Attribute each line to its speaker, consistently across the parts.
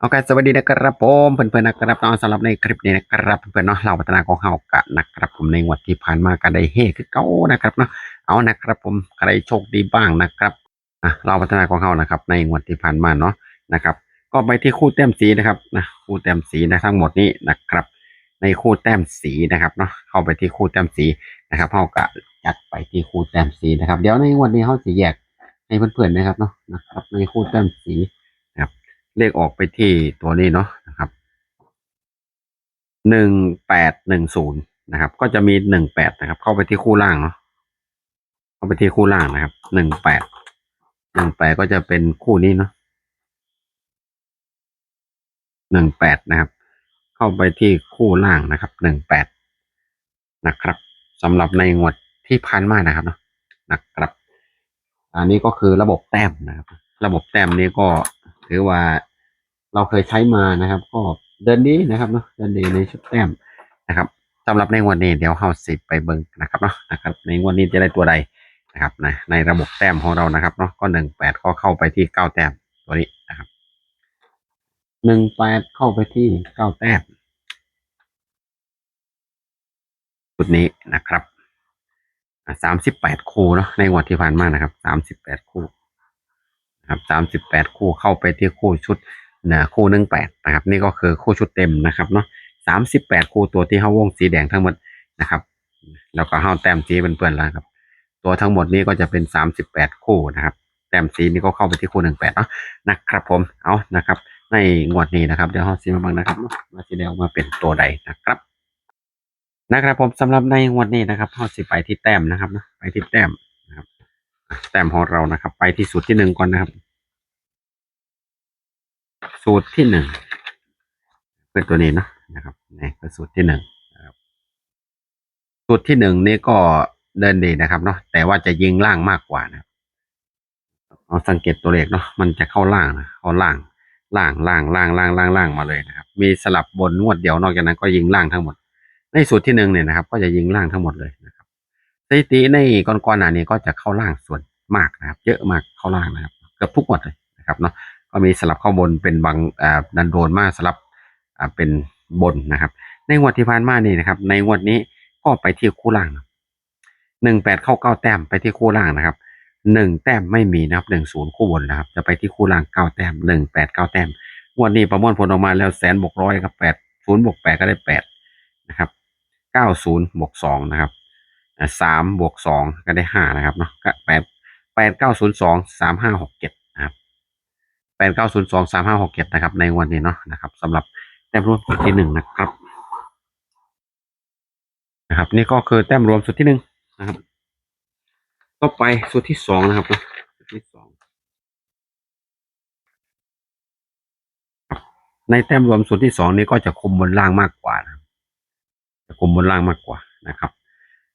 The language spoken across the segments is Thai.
Speaker 1: โอเคสวัสดีนะครับผมเพื่อนๆนะครับเนสำหรับในคลิปนี้นะครับเพื่อนๆเนาะเราพัฒนาของเฮากะนะครับผมในงวดที่ผ่านมากันได้เฮคือเก้านะครับเนาะเอานะครับผมใครโชคดีบ้างนะครับอะเราพัฒนาของเฮานะครับ ในงวดที่ผ่านมาเนาะนะครับ ก็ไปที่คู่แต้มสีนะครับนะคู่แต้มสีนะทั้งหมดนี้นะครับ ในคู่แต้มสีนะครับเนาะเข้าไปที่คู่แต้มสีนะครับเฮากะจัดไปที่คู่แต้มสีนะครับ เดี๋ยวในวันนี้เฮาสิแยกให้เพื่อนๆนะครับเนาะนะครับ ในคู่แต้มสี เลขออกไปที่ตัวนี้เนาะนะครับหนึ่งแปดหนึ่งศูนย์นะครับ ก็จะมีหนึ่งแปดนะครับ เข้าไปที่คู่ล่างเนาะเข้าไปที่คู่ล่างนะครับหนึ่งแปดหนึ่งแปดก็จะเป็นคู่นี้เนาะหนึ่งแปดนะครับ เข้าไปที่คู่ล่างนะครับหนึ่งแปดนะครับสำหรับในงวดที่ผ่านมานะครับเนาะนะครับ อันนี้ก็คือระบบแต้มนะครับ ระบบแต้มนี้ก็ถือว่า เราเคยใช้มานะครับ ก็เดินดีนะครับเนาะเดินดีในชุดแต้มนะครับสำหรับในวันนี้เดี๋ยวเฮาสิไปเบิ่งนะครับเนาะนะครับ ในวันนี้จะได้ตัวใดนะครับนะในระบบแต้มของเรานะครับเนาะก็หนึ่งแปดก็เข้าไปที่เก้าแต้มตัวนี้นะครับหนึ่งแปดเข้าไปที่เก้าแต้มชุดนี้นะครับสามสิบแปดคู่เนาะในวันที่ผ่านมานะครับสามสิบแปดคู่นะครับสามสิบแปดคู่เข้าไปที่คู่ชุด นะคู่หนึ่งแปดนะครับ นี่ก็คือคู่ชุดเต็มนะครับเนาะสามสิบแปดคู่ตัวที่เข้าวงสีแดงทั้งหมดนะครับ แล้วก็เข้าแต้มสีเป็นเปื้อนแล้วครับ ตัวทั้งหมดนี้ก็จะเป็นสามสิบแปดคู่นะครับ แต้มสีนี่ก็เข้าไปที่คู่หนึ่งแปดเนาะนะครับผมเอานะครับ ในงวดนี้นะครับเดี๋ยวเราสีมาบ้างนะครับเนาะมาสีแดงมาเป็นตัวใดนะครับนะครับผมสำหรับในงวดนี้นะครับเราสิไปที่แต้มนะครับนะไปที่แต้มนะครับ แต้มของเรานะครับ ไปที่สูตรที่หนึ่งก่อนนะครับ สูตรที่หนึ่งเป็นตัวนี้นะนะครับนี่คือสูตรที่หนึ่งนะครับสูตรที่หนึ่งนี่ก็เดินดีนะครับเนาะแต่ว่าจะยิงล่างมากกว่านะครับเอาสังเกตตัวเลขเนาะมันจะเข้าล่างนะเข้าล่างล่างล่างล่างล่างล่างล่างมาเลยนะครับ มีสลับบนงวดเดียวนอกจากนั้นก็ยิงล่างทั้งหมด ในสูตรที่หนึ่งเนี่ยนะครับ ก็จะยิงล่างทั้งหมดเลยนะครับสถิติในก่อนๆหนานี้ก็จะเข้าล่างส่วนมากนะครับ เยอะมากเข้าล่างนะครับเกือบทุกงวดเลยนะครับเนาะ ก็มีสลับเข้าบนเป็นบางอ่าดันโดนมากสลับอ่าเป็นบนนะครับ ในงวดที่ผ่านมานี่นะครับ ในงวดนี้ก็ไปที่คู่ล่างหนึ่งแปดเข้าเก้าแต้มไปที่คู่ล่างนะครับหนึ่งแต้มไม่มีนะครับหนึ่งศูนย์คู่บนนะครับ จะไปที่คู่ล่างเก้าแต้มหนึ่งแปดเก้าแต้มงวดนี้ประมวลผลออกมาแล้วแสนบวกร้อยครับแปดศูนย์บวกแปดก็ได้แปดนะครับเก้าศูนย์บวกสองนะครับสามบวกสองก็ได้ห้านะครับเนาะก็แปดแปดเก้าศูนย์สองสามห้าหกเจ็ด แปดเก้าศูนย์สองสามห้าหกเจ็ดนะครับ ในวันนี้เนาะนะครับสำหรับแต้มรวมสุดที่หนึ่งนะครับนะครับ นี่ก็คือแต้มรวมสุดที่หนึ่งนะครับก็ไปสุดที่สองนะครับนะสุดที่สองในแต้มรวมสุดที่สองนี้ก็จะคุมบนล่างมากกว่านะจะคุมบนล่างมากกว่านะครับ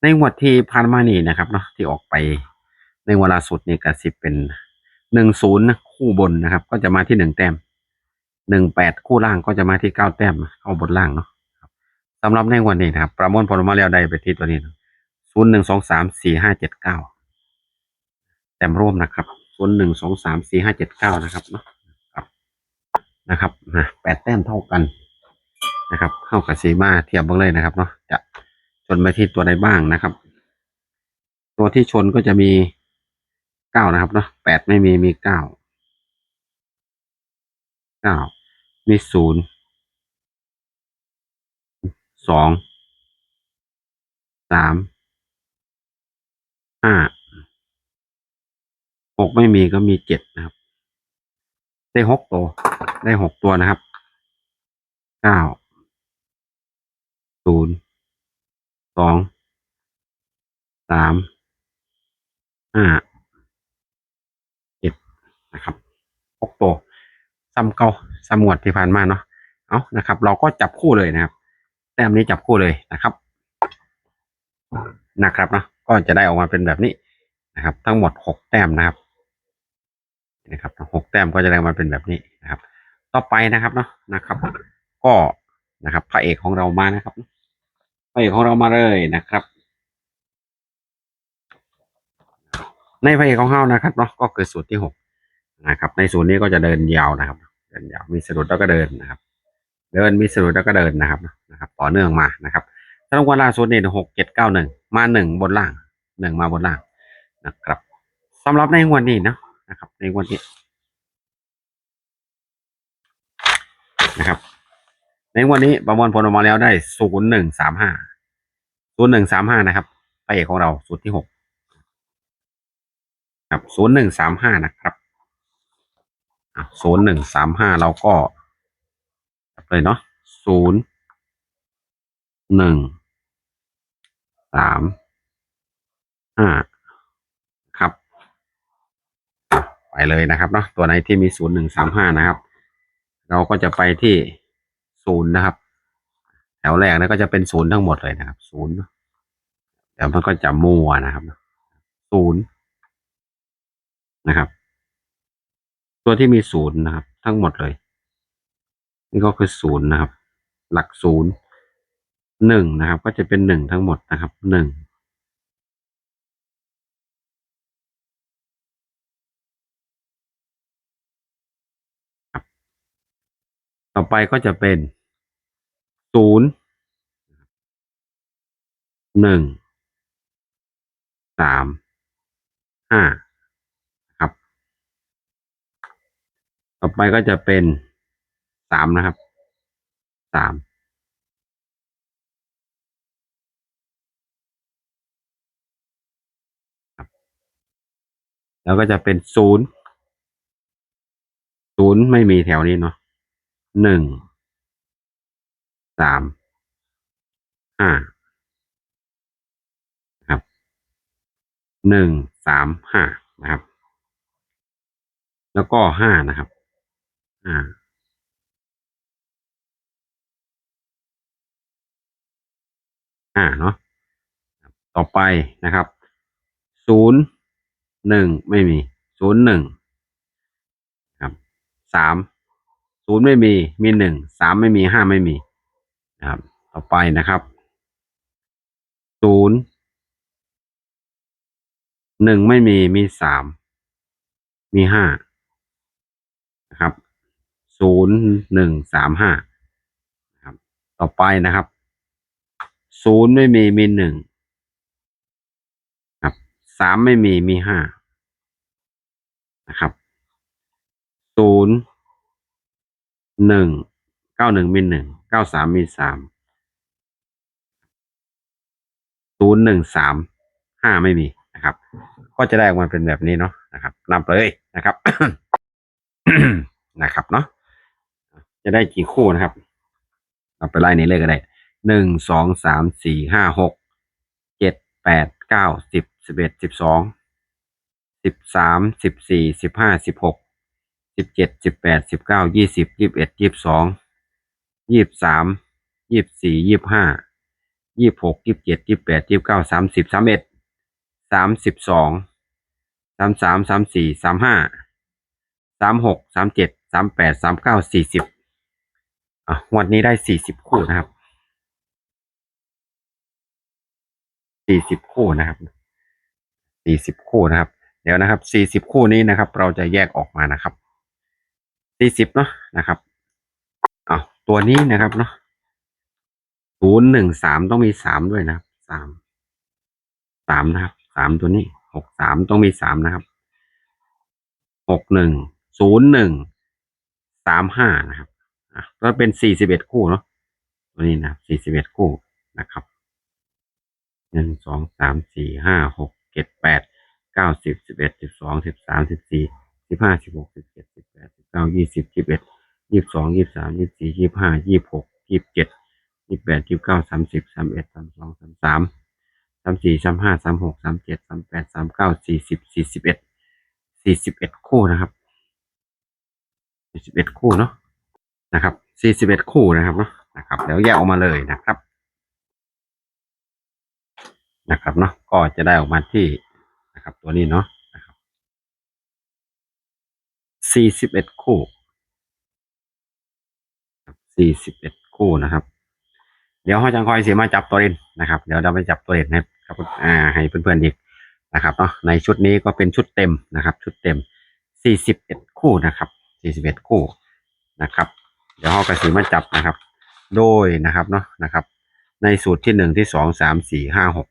Speaker 1: ในงวดที่ผ่านมานี่นะครับเนาะที่ออกไปในเวลาสุดนี่ก็สิเป็น หนึ่งศูนย์คู่บนนะครับ ก็จะมาที่หนึ่งแต้มหนึ่งแปดคู่ล่างก็จะมาที่เก้าแต้มเข้าบนล่างเนาะสำหรับในวันนี้นะครับ ประมวลผลออกมาแล้วได้ไปที่ตัวนี้ศูนย์หนึ่งสองสามสี่ห้าเจ็ดเก้าแต้มร่วมนะครับศูนย์หนึ่งสองสามสี่ห้าเจ็ดเก้านะครับเนาะนะครับนะแปดแต้มเท่ากันนะครับ เข้ากับสีมาเทียบกันเลยนะครับเนาะจะชนไปที่ตัวใดบ้างนะครับ ตัวที่ชนก็จะมี เก้านะครับเนาะแปดไม่มีมีเก้าเก้ามีศูนย์สองสามห้าหกไม่มีก็มีเจ็ดนะครับ ได้หกตัว ได้หกตัวนะครับเก้าศูนย์สองสามห้า นะครับ หกตัวซ้ำเก่าซ้ำงวดที่ผ่านมาเนาะเอานะครับ เราก็จับคู่เลยนะครับ แต้มนี้จับคู่เลยนะครับ นะครับเนาะก็จะได้ออกมาเป็นแบบนี้นะครับ ทั้งหมดหกแต้มนะครับนะครับหกแต้มก็จะได้ออกมาเป็นแบบนี้นะครับ ต่อไปนะครับเนาะนะครับ ก็นะครับ พระเอกของเรามานะครับพระเอกของเรามาเลยนะครับ ในพระเอกของเรานะครับเนาะก็คือสูตรที่หก นะครับ ในศูนย์นี้ก็จะเดินยาวนะครับ เดินยาวมีสะดุดแล้วก็เดินนะครับ เดินมีสะดุดแล้วก็เดินนะครับนะครับ ต่อเนื่องมานะครับสำหรับวันล่าสุดนี่หกเจ็ดเก้าหนึ่งมาหนึ่งบนล่างหนึ่งมาบนล่างนะครับสำหรับในวันนี้นะนะครับ ในวันนี้นะครับ ในวันนี้ประมวลผลออกมาแล้วได้ศูนย์หนึ่งสามห้าศูนย์หนึ่งสามห้านะครับไปเอกของเราสูตรที่หกครับศูนย์หนึ่งสามห้านะครับ ศูนย์หนึ่งสามห้าเราก็เลยเนาะศูนย์หนึ่งสามห้าครับ ไปเลยนะครับเนาะตัวไหนที่มีศูนย์หนึ่งสามห้านะครับ เราก็จะไปที่ศูนย์นะครับ แถวแรกนะก็จะเป็นศูนย์ทั้งหมดเลยนะครับศูนย์เดี๋ยวมันก็จะมั่วนะครับศูนย์นะครับ ตัวที่มีศูนย์นะครับ ทั้งหมดเลย นี่ก็คือศูนย์นะครับ หลักศูนย์หนึ่งนะครับ ก็จะเป็นหนึ่งทั้งหมดนะครับหนึ่งต่อไปก็จะเป็นศูนย์หนึ่งสามห้าครับ ต่อไปก็จะเป็นสามนะครับสามแล้วก็จะเป็นศูนย์ศูนย์ไม่มีแถวนี้เนาะหนึ่งสามห้าครับหนึ่งสามห้านะครับ แล้วก็ห้านะครับ ห้าห้าเนาะต่อไปนะครับศูนย์หนึ่งไม่มีศูนย์หนึ่งครับสามศูนย์ไม่มีมีหนึ่งสามไม่มีห้าไม่มีนะครับ ต่อไปนะครับศูนย์หนึ่งไม่มีมีสามมีห้า ศูนย์หนึ่งสามห้านะครับ ต่อไปนะครับศูนย์ไม่มีมีหนึ่งครับสามไม่มีมีห้านะครับศูนย์หนึ่งเก้าหนึ่งมีหนึ่งเก้าสามมีสามศูนย์หนึ่งสามห้าไม่มีนะครับ ก็จะได้ออกมาเป็นแบบนี้เนาะนะครับนับเลยนะครับ นะครับเนาะ จะได้กี่คู่นะครับเราไปไล่นี้เลยก็ได้หนึ่งสองสามสี่ห้าหกเจ็ดแปดเก้าสิบสิบเอ็ดสิบสองสิบสามสิบสี่สิบห้าสิบหกสิบเจ็ดสิบแปดสิบเก้ายี่สิบยี่สิบเอ็ดยี่สิบสองยี่สิบสามยี่สิบสี่ยี่สิบห้ายี่สิบหกยี่สิบเจ็ดยี่สิบแปดยี่สิบเก้าสามสิบสามเอ็ดสามสิบสองสามสามสามสี่สามห้าสามหกสามเจ็ดสามแปดสามเก้าสี่สิบ อะวันนี้ได้สี่สิบคู่นะครับสี่สิบคู่นะครับสี่สิบคู่นะครับ เดี๋ยวนะครับสี่สิบคู่นี้นะครับ เราจะแยกออกมานะครับสี่สิบเนาะนะครับอ้าวตัวนี้นะครับเนาะศูนย์หนึ่งสามต้องมีสามด้วยนะครับสามสามนะครับสามตัวนี้หกสามต้องมีสามนะครับหกหนึ่งศูนย์หนึ่งสามห้านะครับ อะก็เป็นสี่สิบเอ็ดคู่เนาะตัวนี้นะสี่สิบเอ็ดคู่นะครับหนึ่งสองสามสี่ห้าหกเจ็ดแปดเก้าสิบสิบเอ็ดสิบสองสิบสามสิบสี่สิบห้าสิบหกสิบเจ็ดสิบแปดสิบเก้ายี่สิบยี่สิบเอ็ดยี่สิบสองยี่สิบสามยี่สิบสี่ยี่สิบห้ายี่สิบหกยี่สิบเจ็ดยี่สิบแปดยี่สิบเก้าสามสิบสามเอ็ดสามสองสามสามสามสี่สามห้าสามหกสามเจ็ดสามแปดสามเก้าสี่สิบสี่สิบเอ็ดสี่สิบเอ็ดคู่นะครับสี่สิบเอ็ดคู่เนาะ นะครับสี่สิบเอ็ดคู่นะครับเนาะนะครับแล้วแยกออกมาเลยนะครับนะครับเนาะก็จะได้ออกมาที่นะครับ ตัวนี้เนาะนะครับสี่สิบเอ็ดคู่สี่สิบเอ็ดคู่นะครับ เดี๋ยวห้อจังคอยเสียมาจับตัวเล่นนะครับ เดี๋ยวเราไปจับตัวเล่นให้ครับอ่าให้เพื่อนๆอีกนะครับเนาะในชุดนี้ก็เป็นชุดเต็มนะครับ ชุดเต็มสี่สิบเอ็ดคู่นะครับสี่สิบเอ็ดคู่นะครับ เดี๋ยวห้อกระสีมาจับนะครับ โดยนะครับเนาะนะครับ ในสูตรที่หนึ่งที่สองสามสี่ห้าหก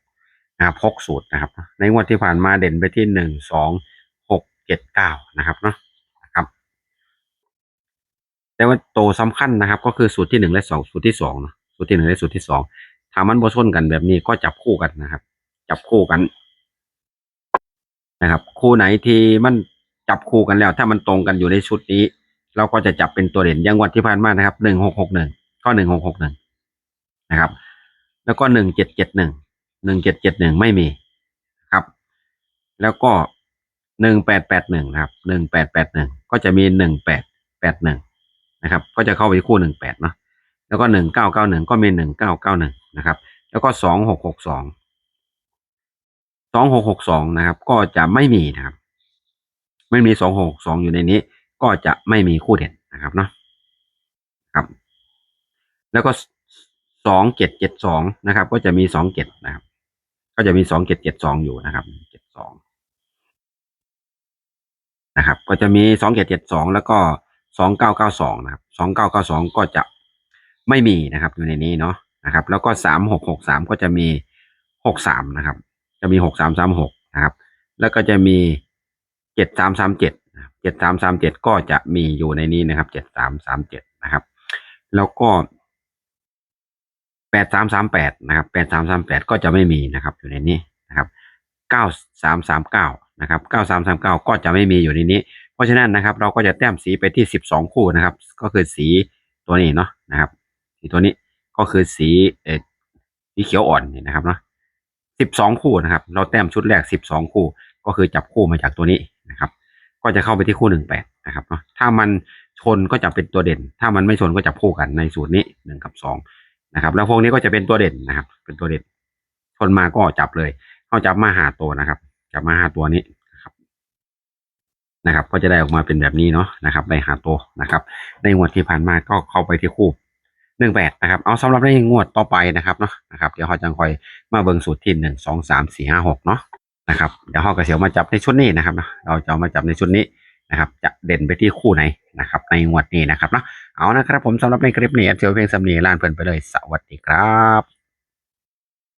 Speaker 1: นะครับหกสูตรนะครับ ในงวดที่ผ่านมาเด่นไปที่หนึ่งสองหกเจ็ดเก้านะครับเนาะนะครับ แต่ว่าโตวสำคัญนะครับ ก็คือสูตรที่หนึ่งและสองสูตรที่สองเนาะสูตรที่หนึ่งและสูตรที่สองถ้ามันบ่ชนกันแบบนี้ก็จับคู่กันนะครับ จับคู่กันนะครับ คู่ไหนที่มันจับคู่กันแล้ว ถ้ามันตรงกันอยู่ในชุดนี้ เราก็จะจับเป็นตัวเด่นยังวันที่ผ่านมานะครับหนึ่งหกหกหนึ่งก็หนึ่งหกหกหนึ่งนะครับ แล้วก็หนึ่งเจ็ดเจ็ดหนึ่งหนึ่งเจ็ดเจ็ดหนึ่งไม่มีครับ แล้วก็หนึ่งแปดแปดหนึ่งครับหนึ่งแปดแปดหนึ่งก็จะมีหนึ่งแปดแปดหนึ่งนะครับ ก็จะเข้าไปคู่หนึ่งแปดเนาะแล้วก็หนึ่งเก้าเก้าหนึ่งก็มีหนึ่งเก้าเก้าหนึ่งนะครับ แล้วก็สองหกหกสองสองหกหกสองนะครับ ก็จะไม่มีนะครับ ไม่มีสองหกสองอยู่ในนี้ ก็จะไม่มีคู่เด่นนะครับเนาะครับ แล้วก็สองเจ็ดเจ็ดสองนะครับ ก็จะมีสองเจ็ดนะครับ ก็จะมีสองเจ็ดเจ็ดสองอยู่นะครับเจ็ดสองนะครับ ก็จะมีสองเจ็ดเจ็ดสองแล้วก็สองเก้าเก้าสองนะครับสองเก้าเก้าสองก็จะไม่มีนะครับ อยู่ในนี้เนาะนะครับ แล้วก็สามหกหกสามก็จะมีหกสามนะครับ จะมีหกสามสามหกนะครับ แล้วก็จะมีเจ็ดสามสามเจ็ด เจ็ดสามสามเจ็ดก็จะมีอยู่ในนี้นะครับเจ็ดสามสามเจ็ดนะครับ แล้วก็แปดสามสามแปดนะครับแปดสามสามแปดก็จะไม่มีนะครับ อยู่ในนี้นะครับเก้าสามสามเก้านะครับเก้าสามสามเก้าก็จะไม่มีอยู่ในนี้ เพราะฉะนั้นนะครับ เราก็จะแต้มสีไปที่สิบสองคู่นะครับ ก็คือสีตัวนี้เนาะนะครับสีตัวนี้ก็คือสีเออสีเขียวอ่อนนี่นะครับเนาะสิบสองคู่นะครับ เราแต้มชุดแรกสิบสองคู่ ก็คือจับคู่มาจากตัวนี้นะครับ ก็จะเข้าไปที่คู่หนึ่งแปดนะครับเนาะถ้ามันชนก็จะเป็นตัวเด่น ถ้ามันไม่ชนก็จับคู่กันในสูตรนี้หนึ่งกับสองนะครับ แล้วพวกนี้ก็จะเป็นตัวเด่นนะครับ เป็นตัวเด่นชนมาก็จับเลยเขาจับมาหาตัวนะครับ จับมาหาตัวนี้นะครับ นะครับ ก็จะได้ออกมาเป็นแบบนี้เนาะนะครับ ได้หาตัวนะครับ ในงวดที่ผ่านมาก็เข้าไปที่คู่หนึ่งแปดนะครับ เอาสำหรับในงวดต่อไปนะครับเนาะนะครับ เดี๋ยวเขาจะคอยมาเบิ่งสูตรที่หนึ่งสองสามสี่ห้าหกเนาะ นะครับเดี๋ยวเขากระเสียวมาจับในชุดนี้นะครับเนะเราจะเอามาจับในชุดนี้นะครับ จะเด่นไปที่คู่ไหนนะครับ ในงวดนี้นะครับเนาะเอานะครับผมสำหรับในคลิปนี้เสียวเพียงสำนีลานเพลินไปเลยสวัสดีครับ